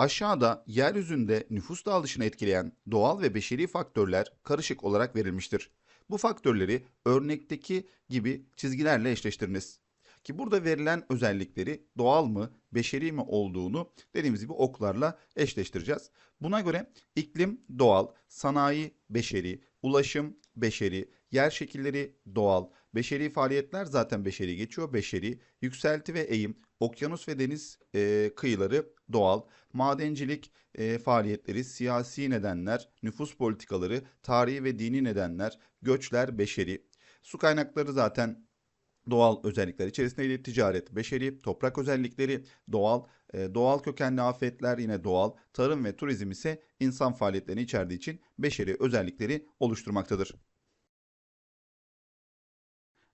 Aşağıda yeryüzünde nüfus dağılışını etkileyen doğal ve beşeri faktörler karışık olarak verilmiştir. Bu faktörleri örnekteki gibi çizgilerle eşleştiriniz. Ki burada verilen özellikleri doğal mı, beşeri mi olduğunu dediğimiz gibi oklarla eşleştireceğiz. Buna göre iklim doğal, sanayi beşeri, ulaşım beşeri, yer şekilleri doğal, beşeri faaliyetler zaten beşeri geçiyor, beşeri, yükselti ve eğim, okyanus ve deniz e, kıyıları doğal, madencilik e, faaliyetleri, siyasi nedenler, nüfus politikaları, tarihi ve dini nedenler, göçler beşeri, su kaynakları zaten doğal özellikler içerisindeydi. Ticaret, beşeri, toprak özellikleri, doğal, e, doğal kökenli afetler yine doğal, tarım ve turizm ise insan faaliyetlerini içerdiği için beşeri özellikleri oluşturmaktadır.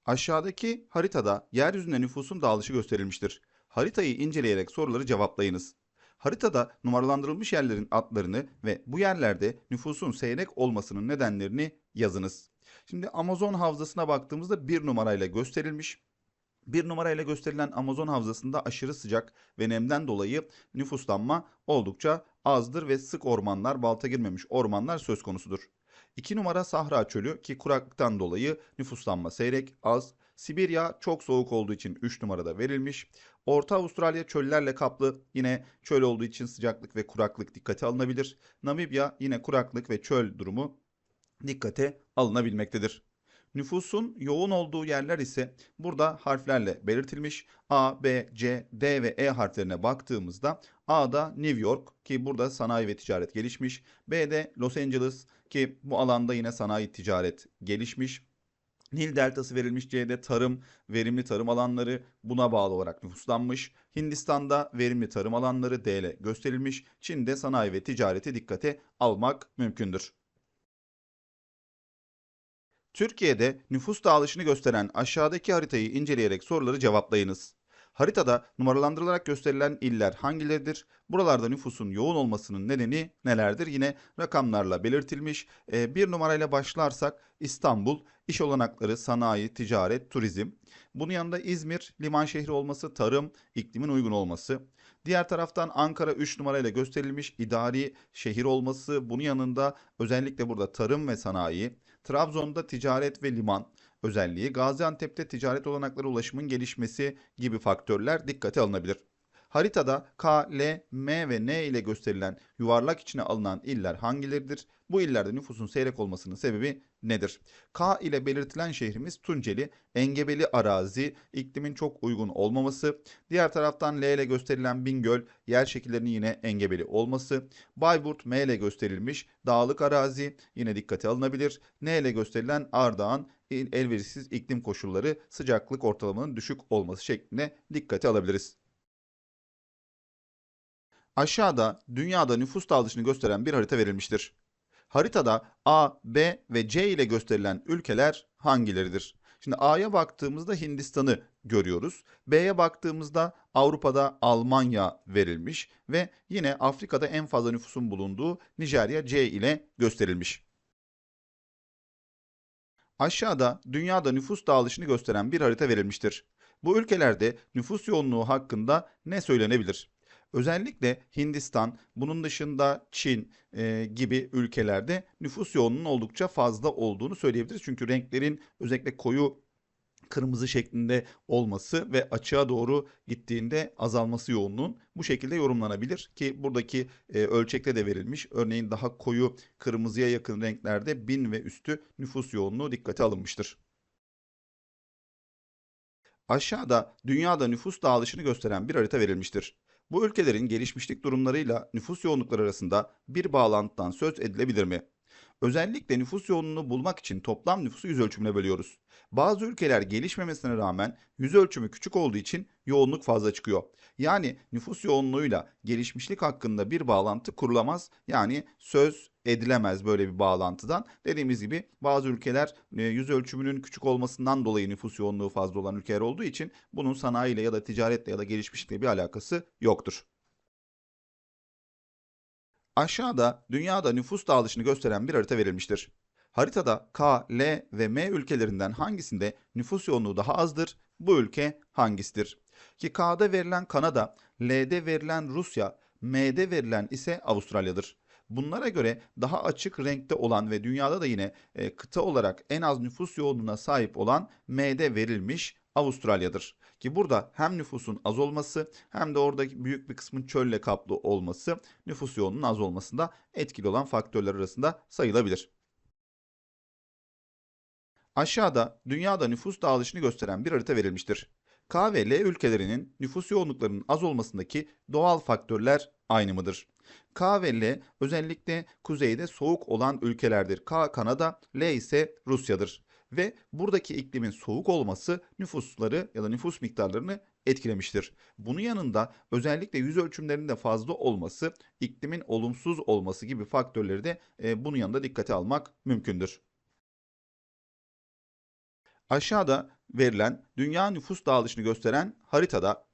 Aşağıdaki haritada yeryüzünde nüfusun dağılışı gösterilmiştir. Haritayı inceleyerek soruları cevaplayınız. Haritada numaralandırılmış yerlerin adlarını ve bu yerlerde nüfusun seyrek olmasının nedenlerini yazınız. Şimdi Amazon havzasına baktığımızda bir numarayla gösterilmiş. Bir numarayla gösterilen Amazon havzasında aşırı sıcak ve nemden dolayı nüfuslanma oldukça azdır ve sık ormanlar, balta girmemiş ormanlar söz konusudur. 2 numara Sahra Çölü ki kuraklıktan dolayı nüfuslanma seyrek, az. Sibirya çok soğuk olduğu için 3 numarada verilmiş. Orta Avustralya çöllerle kaplı yine çöl olduğu için sıcaklık ve kuraklık dikkate alınabilir. Namibya yine kuraklık ve çöl durumu dikkate alınabilmektedir. Nüfusun yoğun olduğu yerler ise burada harflerle belirtilmiş. A, B, C, D ve E harflerine baktığımızda A'da New York ki burada sanayi ve ticaret gelişmiş. B'de Los Angeles ki bu alanda yine sanayi ticaret gelişmiş. Nil deltası verilmiş C'de tarım, verimli tarım alanları buna bağlı olarak nüfuslanmış. Hindistan'da verimli tarım alanları D ile gösterilmiş. Çin'de sanayi ve ticareti dikkate almak mümkündür. Türkiye'de nüfus dağılışını gösteren aşağıdaki haritayı inceleyerek soruları cevaplayınız. Haritada numaralandırılarak gösterilen iller hangileridir? Buralarda nüfusun yoğun olmasının nedeni nelerdir? Yine rakamlarla belirtilmiş. E, bir numarayla başlarsak İstanbul, iş olanakları, sanayi, ticaret, turizm. Bunun yanında İzmir, liman şehri olması, tarım, iklimin uygun olması. Diğer taraftan Ankara 3 numarayla gösterilmiş idari şehir olması. Bunun yanında özellikle burada tarım ve sanayi. Trabzon'da ticaret ve liman özelliği, Gaziantep'te ticaret olanakları ulaşımın gelişmesi gibi faktörler dikkate alınabilir. Haritada K, L, M ve N ile gösterilen yuvarlak içine alınan iller hangileridir? Bu illerde nüfusun seyrek olmasının sebebi nedir? K ile belirtilen şehrimiz Tunceli, engebeli arazi, iklimin çok uygun olmaması. Diğer taraftan L ile gösterilen Bingöl, yer şekillerinin yine engebeli olması. Bayburt M ile gösterilmiş dağlık arazi yine dikkate alınabilir. N ile gösterilen Ardahan, elverişsiz iklim koşulları, sıcaklık ortalamanın düşük olması şeklinde dikkate alabiliriz. Aşağıda dünyada nüfus dağılışını gösteren bir harita verilmiştir. Haritada A, B ve C ile gösterilen ülkeler hangileridir? Şimdi A'ya baktığımızda Hindistan'ı görüyoruz. B'ye baktığımızda Avrupa'da Almanya verilmiş ve yine Afrika'da en fazla nüfusun bulunduğu Nijerya C ile gösterilmiş. Aşağıda dünyada nüfus dağılışını gösteren bir harita verilmiştir. Bu ülkelerde nüfus yoğunluğu hakkında ne söylenebilir? Özellikle Hindistan, bunun dışında Çin e, gibi ülkelerde nüfus yoğunluğunun oldukça fazla olduğunu söyleyebiliriz. Çünkü renklerin özellikle koyu kırmızı şeklinde olması ve açığa doğru gittiğinde azalması yoğunluğun bu şekilde yorumlanabilir ki buradaki e, ölçekte de verilmiş. Örneğin daha koyu kırmızıya yakın renklerde 1000 ve üstü nüfus yoğunluğu dikkate alınmıştır. Aşağıda dünyada nüfus dağılışını gösteren bir harita verilmiştir. Bu ülkelerin gelişmişlik durumlarıyla nüfus yoğunlukları arasında bir bağlantıdan söz edilebilir mi? Özellikle nüfus yoğunluğunu bulmak için toplam nüfusu yüz ölçümüne bölüyoruz. Bazı ülkeler gelişmemesine rağmen yüz ölçümü küçük olduğu için yoğunluk fazla çıkıyor. Yani nüfus yoğunluğuyla gelişmişlik hakkında bir bağlantı kurulamaz. Yani söz edilemez böyle bir bağlantıdan. Dediğimiz gibi bazı ülkeler e, yüz ölçümünün küçük olmasından dolayı nüfus yoğunluğu fazla olan ülkeler olduğu için bunun sanayiyle ya da ticaretle ya da gelişmişlikle bir alakası yoktur. Aşağıda dünyada nüfus dağılışını gösteren bir harita verilmiştir. Haritada K, L ve M ülkelerinden hangisinde nüfus yoğunluğu daha azdır? Bu ülke hangisidir? Ki K'da verilen Kanada, L'de verilen Rusya, M'de verilen ise Avustralya'dır. Bunlara göre daha açık renkte olan ve dünyada da yine e, kıta olarak en az nüfus yoğunluğuna sahip olan M'de verilmiş Avustralya'dır. Ki burada hem nüfusun az olması hem de oradaki büyük bir kısmın çölle kaplı olması nüfus yoğunluğunun az olmasında etkili olan faktörler arasında sayılabilir. Aşağıda dünyada nüfus dağılışını gösteren bir harita verilmiştir. K ve L ülkelerinin nüfus yoğunluklarının az olmasındaki doğal faktörler aynı mıdır? K ve L özellikle kuzeyde soğuk olan ülkelerdir. K Kanada, L ise Rusya'dır. Ve buradaki iklimin soğuk olması nüfusları ya da nüfus miktarlarını etkilemiştir. Bunun yanında özellikle yüz ölçümlerinin fazla olması, iklimin olumsuz olması gibi faktörleri de e, bunun yanında dikkate almak mümkündür. Aşağıda verilen dünya nüfus dağılışını gösteren haritada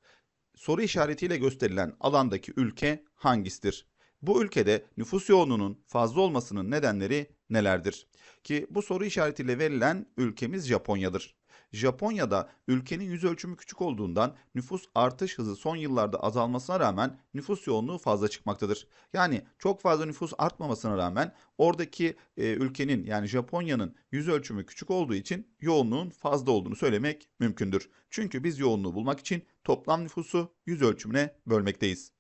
soru işaretiyle gösterilen alandaki ülke hangisidir? Bu ülkede nüfus yoğunluğunun fazla olmasının nedenleri nelerdir? Ki bu soru işaretiyle verilen ülkemiz Japonya'dır. Japonya'da ülkenin yüz ölçümü küçük olduğundan nüfus artış hızı son yıllarda azalmasına rağmen nüfus yoğunluğu fazla çıkmaktadır. Yani çok fazla nüfus artmamasına rağmen oradaki e, ülkenin yani Japonya'nın yüz ölçümü küçük olduğu için yoğunluğun fazla olduğunu söylemek mümkündür. Çünkü biz yoğunluğu bulmak için toplam nüfusu yüz ölçümüne bölmekteyiz.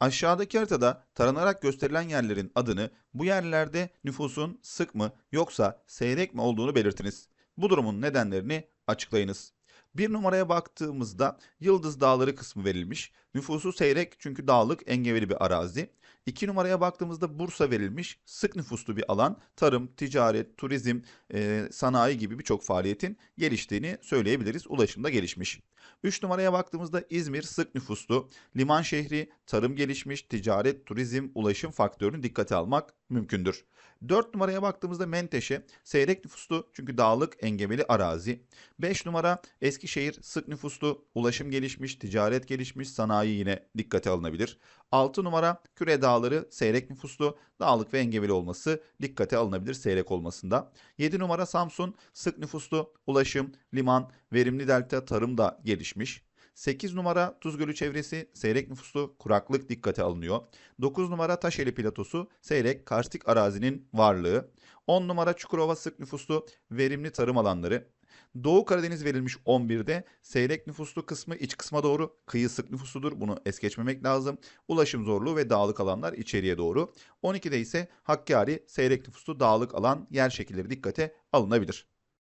Aşağıdaki haritada taranarak gösterilen yerlerin adını bu yerlerde nüfusun sık mı yoksa seyrek mi olduğunu belirtiniz. Bu durumun nedenlerini açıklayınız. Bir numaraya baktığımızda Yıldız Dağları kısmı verilmiş. Nüfusu seyrek çünkü dağlık engebeli bir arazi. İki numaraya baktığımızda Bursa verilmiş. Sık nüfuslu bir alan. Tarım, ticaret, turizm, e, sanayi gibi birçok faaliyetin geliştiğini söyleyebiliriz. Ulaşımda gelişmiş. 3 numaraya baktığımızda İzmir sık nüfuslu, liman şehri, tarım gelişmiş, ticaret, turizm, ulaşım faktörünü dikkate almak mümkündür. 4 numaraya baktığımızda Menteşe seyrek nüfuslu çünkü dağlık engebeli arazi. 5 numara Eskişehir sık nüfuslu, ulaşım gelişmiş, ticaret gelişmiş, sanayi yine dikkate alınabilir. 6 numara Küre Dağları seyrek nüfuslu, dağlık ve engebeli olması dikkate alınabilir seyrek olmasında. 7 numara Samsun sık nüfuslu, ulaşım, liman, verimli delta, tarım da gelişmiş. 8 numara Tuzgölü çevresi seyrek nüfuslu kuraklık dikkate alınıyor. 9 numara Taşeli platosu seyrek karstik arazinin varlığı. 10 numara Çukurova sık nüfuslu verimli tarım alanları. Doğu Karadeniz verilmiş 11'de seyrek nüfuslu kısmı iç kısma doğru kıyı sık nüfusludur. Bunu es geçmemek lazım. Ulaşım zorluğu ve dağlık alanlar içeriye doğru. 12'de ise Hakkari seyrek nüfuslu dağlık alan yer şekilleri dikkate alınabilir.